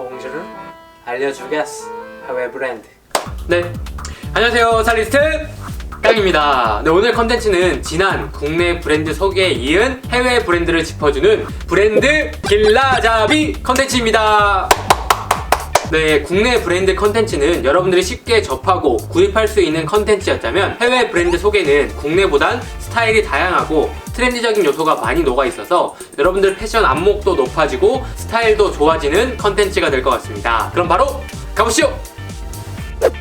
봉지를 알려주겠어 해외 브랜드 네. 안녕하세요. 살리스트 깡입니다. 네, 오늘 컨텐츠는 지난 국내 브랜드 소개에 이은 해외 브랜드를 짚어주는 브랜드 길라잡이 컨텐츠입니다. 네, 국내 브랜드 컨텐츠는 여러분들이 쉽게 접하고 구입할 수 있는 컨텐츠였다면 해외 브랜드 소개는 국내보단 스타일이 다양하고 트렌디적인 요소가 많이 녹아 있어서 여러분들 패션 안목도 높아지고 스타일도 좋아지는 컨텐츠가 될 것 같습니다. 그럼 바로 가보시죠!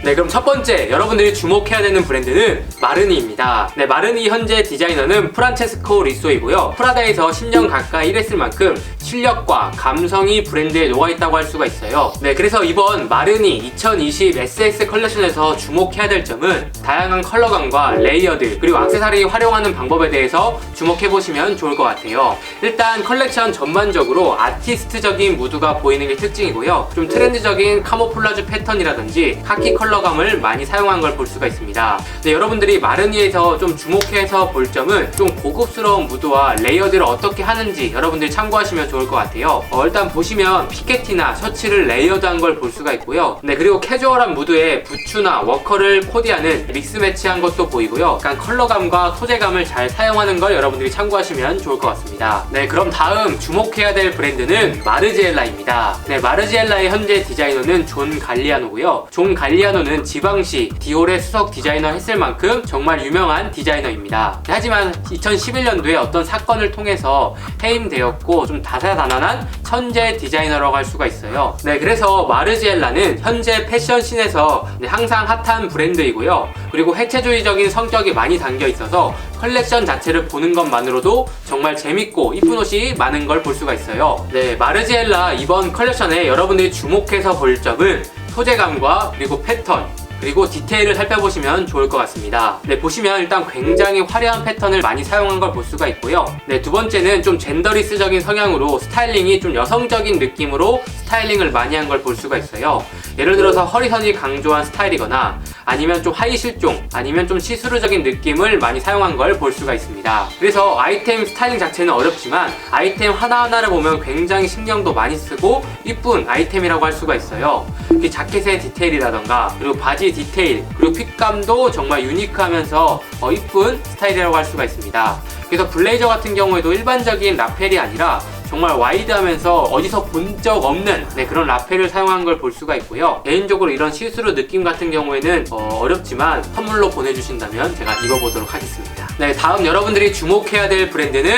네, 그럼 첫 번째 여러분들이 주목해야 되는 브랜드는 마르니입니다. 네, 마르니 현재 디자이너는 프란체스코 리소이고요. 프라다에서 10년 가까이 일했을 만큼 실력과 감성이 브랜드에 녹아있다고 할 수가 있어요. 네, 그래서 이번 마르니 2020 SS 컬렉션에서 주목해야 될 점은 다양한 컬러감과 레이어드 그리고 액세서리 활용하는 방법에 대해서 주목해보시면 좋을 것 같아요. 일단 컬렉션 전반적으로 아티스트적인 무드가 보이는 게 특징이고요. 좀 트렌드적인 카모플라주 패턴이라든지 카키 컬러감을 많이 사용한 걸 볼 수가 있습니다. 네, 여러분들이 마르니에서 좀 주목해서 볼 점은 좀 고급스러운 무드와 레이어드를 어떻게 하는지 여러분들이 참고하시면 좋을 것 같아요. 어, 일단 보시면 피켓티나 셔츠를 레이어드한 걸 볼 수가 있고요. 네, 그리고 캐주얼한 무드에 부츠나 워커를 코디하는 믹스 매치한 것도 보이고요. 약간 컬러감과 소재감을 잘 사용하는 걸 여러분들이 참고하시면 좋을 것 같습니다. 네, 그럼 다음 주목해야 될 브랜드는 마르지엘라입니다. 네, 마르지엘라의 현재 디자이너는 존 갈리아노고요. 존 갈리아노 는 지방시 디올의 수석 디자이너 했을 만큼 정말 유명한 디자이너입니다. 네, 하지만 2011년도에 어떤 사건을 통해서 해임되었고 좀 다사다난한 천재 디자이너라고 할 수가 있어요. 네, 그래서 마르지엘라는 현재 패션 씬에서 네, 항상 핫한 브랜드이고요. 그리고 해체주의적인 성격이 많이 담겨 있어서 컬렉션 자체를 보는 것만으로도 정말 재밌고 이쁜 옷이 많은 걸 볼 수가 있어요. 네, 마르지엘라 이번 컬렉션에 여러분들이 주목해서 볼 점은 소재감과 그리고 패턴 그리고 디테일을 살펴보시면 좋을 것 같습니다. 네, 보시면 일단 굉장히 화려한 패턴을 많이 사용한 걸 볼 수가 있고요. 네, 두 번째는 좀 젠더리스적인 성향으로 스타일링이 좀 여성적인 느낌으로 스타일링을 많이 한 걸 볼 수가 있어요. 예를 들어서 허리선이 강조한 스타일이거나 아니면 좀 하이 실종 아니면 좀 시스루적인 느낌을 많이 사용한 걸 볼 수가 있습니다. 그래서 아이템 스타일링 자체는 어렵지만 아이템 하나하나를 보면 굉장히 신경도 많이 쓰고 이쁜 아이템이라고 할 수가 있어요. 이 자켓의 디테일이라던가 그리고 바지 디테일 그리고 핏감도 정말 유니크하면서 어, 이쁜 스타일이라고 할 수가 있습니다. 그래서 블레이저 같은 경우에도 일반적인 라펠이 아니라 정말 와이드하면서 어디서 본 적 없는 네, 그런 라펠을 사용한 걸 볼 수가 있고요. 개인적으로 이런 시스루 느낌 같은 경우에는 어, 렵지만 선물로 보내주신다면 제가 입어보도록 하겠습니다. 네, 다음 여러분들이 주목해야 될 브랜드는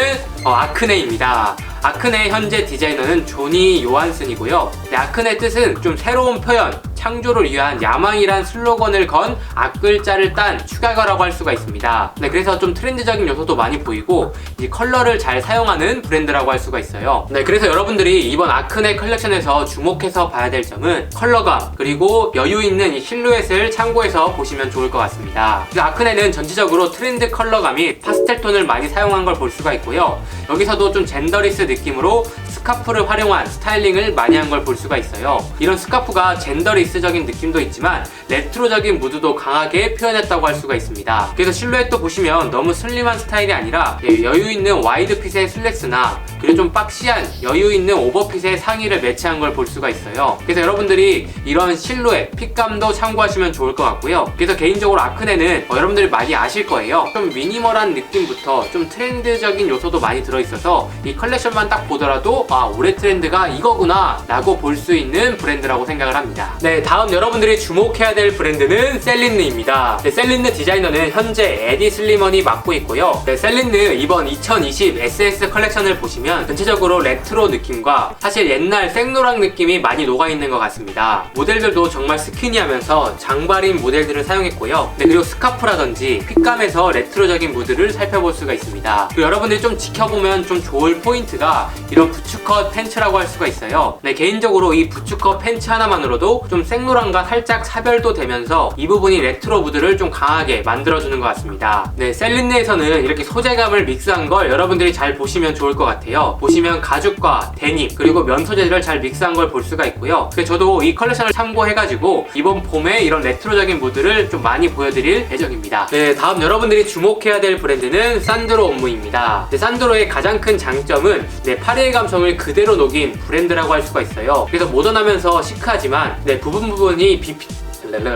어, 아크네입니다. 아크네 현재 디자이너는 조니 요한슨이고요. 네, 아크네 뜻은 좀 새로운 표현, 창조를 위한 야망이란 슬로건을 건 앞글자를 딴 추가어라고 할 수가 있습니다. 네, 그래서 좀 트렌드적인 요소도 많이 보이고 이 컬러를 잘 사용하는 브랜드라고 할 수가 있어요. 네, 그래서 여러분들이 이번 아크네 컬렉션에서 주목해서 봐야 될 점은 컬러감 그리고 여유 있는 이 실루엣을 참고해서 보시면 좋을 것 같습니다. 아크네는 전체적으로 트렌드 컬러감이 파스텔 톤을 많이 사용한 걸 볼 수가 있고요. 여기서도 좀 젠더리스 느낌으로 스카프를 활용한 스타일링을 많이 한 걸 볼 수가 있어요. 이런 스카프가 젠더리스적인 느낌도 있지만 레트로적인 무드도 강하게 표현했다고 할 수가 있습니다. 그래서 실루엣도 보시면 너무 슬림한 스타일이 아니라 예, 여유 있는 와이드 핏의 슬랙스나 그리고 좀 박시한 여유 있는 오버핏의 상의를 매치한 걸 볼 수가 있어요. 그래서 여러분들이 이런 실루엣, 핏감도 참고하시면 좋을 것 같고요. 그래서 개인적으로 아크네는 어, 여러분들이 많이 아실 거예요. 좀 미니멀한 느낌부터 좀 트렌드적인 요소도 많이 들어있어서 이 컬렉션만 딱 보더라도 아 올해 트렌드가 이거구나 라고 볼 수 있는 브랜드라고 생각을 합니다. 네 다음 여러분들이 주목해야 될 브랜드는 셀린느입니다. 네, 셀린느 디자이너는 현재 에디 슬리먼이 맡고 있고요. 네, 셀린느 이번 2020 SS 컬렉션을 보시면 전체적으로 레트로 느낌과 사실 옛날 생노랑 느낌이 많이 녹아있는 것 같습니다. 모델들도 정말 스키니하면서 장발인 모델들을 사용했고요. 네, 그리고 스카프라든지 핏감에서 레트로적인 무드를 살펴볼 수가 있습니다. 여러분들이 좀 지켜보면 좀 좋을 포인트가 이런 부츠 컷 팬츠라고 할 수가 있어요. 네, 개인적으로 이 부츠컷 팬츠 하나만으로도 좀 생노랑과 살짝 사별도 되면서 이 부분이 레트로 무드를 좀 강하게 만들어주는 것 같습니다. 네, 셀린네에서는 이렇게 소재감을 믹스한 걸 여러분들이 잘 보시면 좋을 것 같아요. 보시면 가죽과 데님 그리고 면 소재를 잘 믹스한 걸 볼 수가 있고요. 그래서 저도 이 컬렉션을 참고해가지고 이번 봄에 이런 레트로적인 무드를 좀 많이 보여드릴 예정입니다. 네, 다음 여러분들이 주목해야 될 브랜드는 산드로 업무입니다. 네, 산드로의 가장 큰 장점은 네, 파리의 감성을 느낌을 그대로 녹인 브랜드라고 할 수가 있어요. 그래서 모던하면서 시크하지만 네, 부분 부분이 비,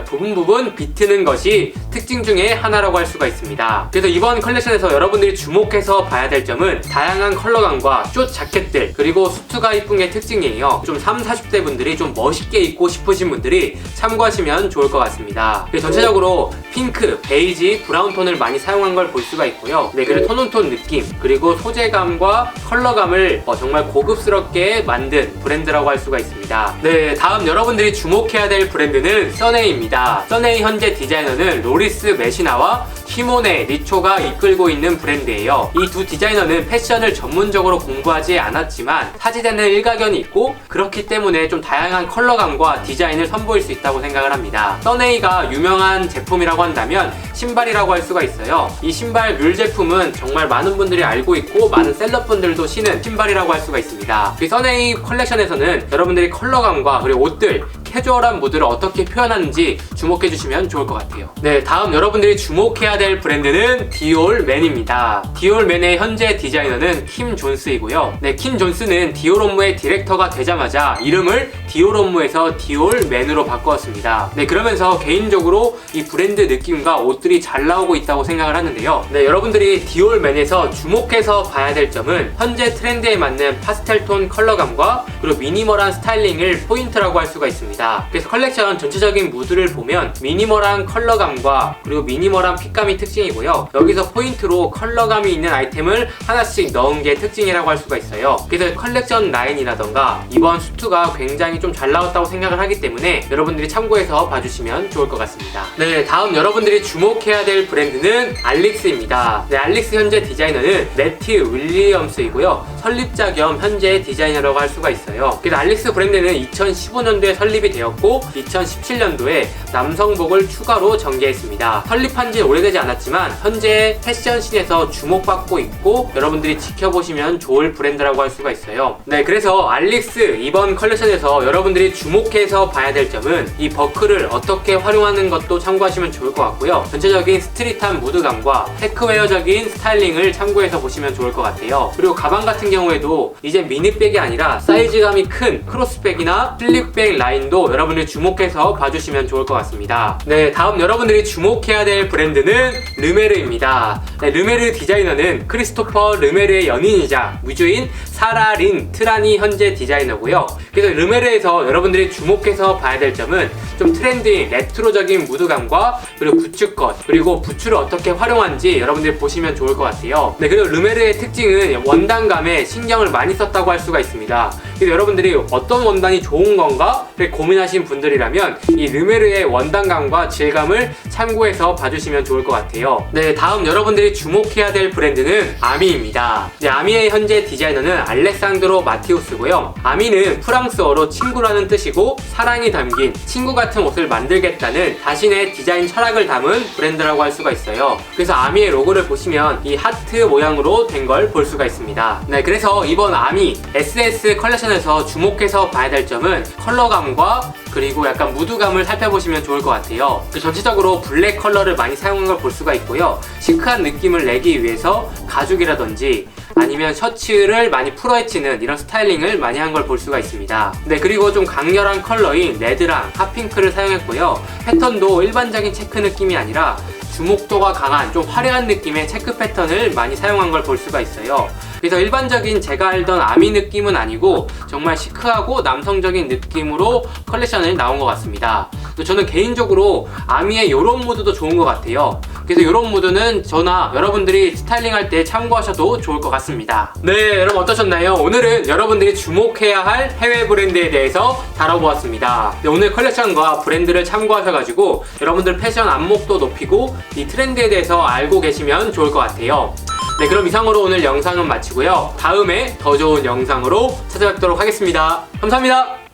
부분 부분 비트는 것이 특징 중에 하나라고 할 수가 있습니다. 그래서 이번 컬렉션에서 여러분들이 주목해서 봐야 될 점은 다양한 컬러감과 숏 자켓들 그리고 수트가 이쁜 게 특징이에요. 좀 3, 40대 분들이 좀 멋있게 입고 싶으신 분들이 참고하시면 좋을 것 같습니다. 전체적으로 핑크, 베이지, 브라운 톤을 많이 사용한 걸 볼 수가 있고요. 네, 그리고 톤온톤 느낌 그리고 소재감과 컬러감을 어, 정말 고급스럽게 만든 브랜드라고 할 수가 있습니다. 네, 다음 여러분들이 주목해야 될 브랜드는 써네이입니다. 써네이 현재 디자이너는 로리스 메시나와 시모네 리초가 이끌고 있는 브랜드예요. 이 두 디자이너는 패션을 전문적으로 공부하지 않았지만 타지되는 일가견이 있고 그렇기 때문에 좀 다양한 컬러감과 디자인을 선보일 수 있다고 생각을 합니다. 써네이가 유명한 제품이라고 한다면 신발이라고 할 수가 있어요. 이 신발 뮬 제품은 정말 많은 분들이 알고 있고 많은 셀럽분들도 신은 신발이라고 할 수가 있습니다. 이 써네이 컬렉션에서는 여러분들이 컬러감과 그리고 옷들 캐주얼한 무드를 어떻게 표현하는지 주목해 주시면 좋을 것 같아요. 네, 다음 여러분들이 주목해야 될 브랜드는 디올맨입니다. 디올맨의 현재 디자이너는 킴 존스이고요. 네, 킴 존스는 디올 업무의 디렉터가 되자마자 이름을 디올 업무에서 디올맨으로 바꾸었습니다. 네, 그러면서 개인적으로 이 브랜드 느낌과 옷들이 잘 나오고 있다고 생각을 하는데요. 네, 여러분들이 디올맨에서 주목해서 봐야 될 점은 현재 트렌드에 맞는 파스텔톤 컬러감과 그리고 미니멀한 스타일링을 포인트라고 할 수가 있습니다. 그래서 컬렉션 전체적인 무드를 보면 미니멀한 컬러감과 그리고 미니멀한 핏감이 특징이고요. 여기서 포인트로 컬러감이 있는 아이템을 하나씩 넣은 게 특징이라고 할 수가 있어요. 그래서 컬렉션 라인이라던가 이번 수트가 굉장히 좀 잘 나왔다고 생각을 하기 때문에 여러분들이 참고해서 봐주시면 좋을 것 같습니다. 네, 다음 여러분들이 주목해야 될 브랜드는 알릭스입니다. 네, 알릭스 현재 디자이너는 매티 윌리엄스이고요. 설립자 겸 현재 디자이너라고 할 수가 있어요. 그래서 알릭스 브랜드는 2015년도에 설립이 되었고 2017년도에 남성복을 추가로 전개했습니다. 설립한 지 오래되지 않았지만 현재 패션씬에서 주목받고 있고 여러분들이 지켜보시면 좋을 브랜드라고 할 수가 있어요. 네, 그래서 알릭스 이번 컬렉션에서 여러분들이 주목해서 봐야 될 점은 이 버클을 어떻게 활용하는 것도 참고하시면 좋을 것 같고요. 전체적인 스트릿한 무드감과 테크웨어적인 스타일링을 참고해서 보시면 좋을 것 같아요. 그리고 가방 같은 경우에도 이제 미니백이 아니라 사이즈감이 큰 크로스백이나 슬립백 라인도 여러분들이 주목해서 봐주시면 좋을 것 같습니다. 네, 다음 여러분들이 주목해야 될 브랜드는 르메르입니다. 네, 르메르 디자이너는 크리스토퍼 르메르의 연인이자 무주인 사라린 트라니 현재 디자이너고요. 그래서 르메르에서 여러분들이 주목해서 봐야 될 점은 좀 트렌드인 레트로적인 무드감과 그리고 부츠컷 그리고 부츠를 어떻게 활용한지 여러분들이 보시면 좋을 것 같아요. 네, 그리고 르메르의 특징은 원단감에 신경을 많이 썼다고 할 수가 있습니다. 그래서 여러분들이 어떤 원단이 좋은 건가 고민하신 분들이라면 이 르메르의 원단감과 질감을 참고해서 봐주시면 좋을 것 같아요. 네, 다음 여러분들이 주목해야 될 브랜드는 아미입니다. 네, 아미의 현재 디자이너는 알렉산드로 마티우스고요. 아미는 프랑스어로 친구라는 뜻이고 사랑이 담긴 친구 같은 옷을 만들겠다는 자신의 디자인 철학을 담은 브랜드라고 할 수가 있어요. 그래서 아미의 로고를 보시면 이 하트 모양으로 된 걸 볼 수가 있습니다. 네, 그래서 이번 아미 SS 컬렉션에서 주목해서 봐야 될 점은 컬러감과 그리고 약간 무드감을 살펴보시면 좋을 것 같아요. 그 전체적으로 블랙 컬러를 많이 사용한 걸 볼 수가 있고요. 시크한 느낌을 내기 위해서 가죽이라든지 아니면 셔츠를 많이 풀어헤치는 이런 스타일링을 많이 한 걸 볼 수가 있습니다. 네, 그리고 좀 강렬한 컬러인 레드랑 핫핑크를 사용했고요. 패턴도 일반적인 체크 느낌이 아니라 주목도가 강한 좀 화려한 느낌의 체크 패턴을 많이 사용한 걸 볼 수가 있어요. 그래서 일반적인 제가 알던 아미 느낌은 아니고 정말 시크하고 남성적인 느낌으로 컬렉션을 나온 것 같습니다. 또 저는 개인적으로 아미의 이런 무드도 좋은 것 같아요. 그래서 이런 무드는 저나 여러분들이 스타일링할 때 참고하셔도 좋을 것 같습니다. 네, 여러분 어떠셨나요? 오늘은 여러분들이 주목해야 할 해외 브랜드에 대해서 다뤄보았습니다. 네, 오늘 컬렉션과 브랜드를 참고하셔가지고 여러분들 패션 안목도 높이고 이 트렌드에 대해서 알고 계시면 좋을 것 같아요. 네, 그럼 이상으로 오늘 영상은 마치고요. 다음에 더 좋은 영상으로 찾아뵙도록 하겠습니다. 감사합니다.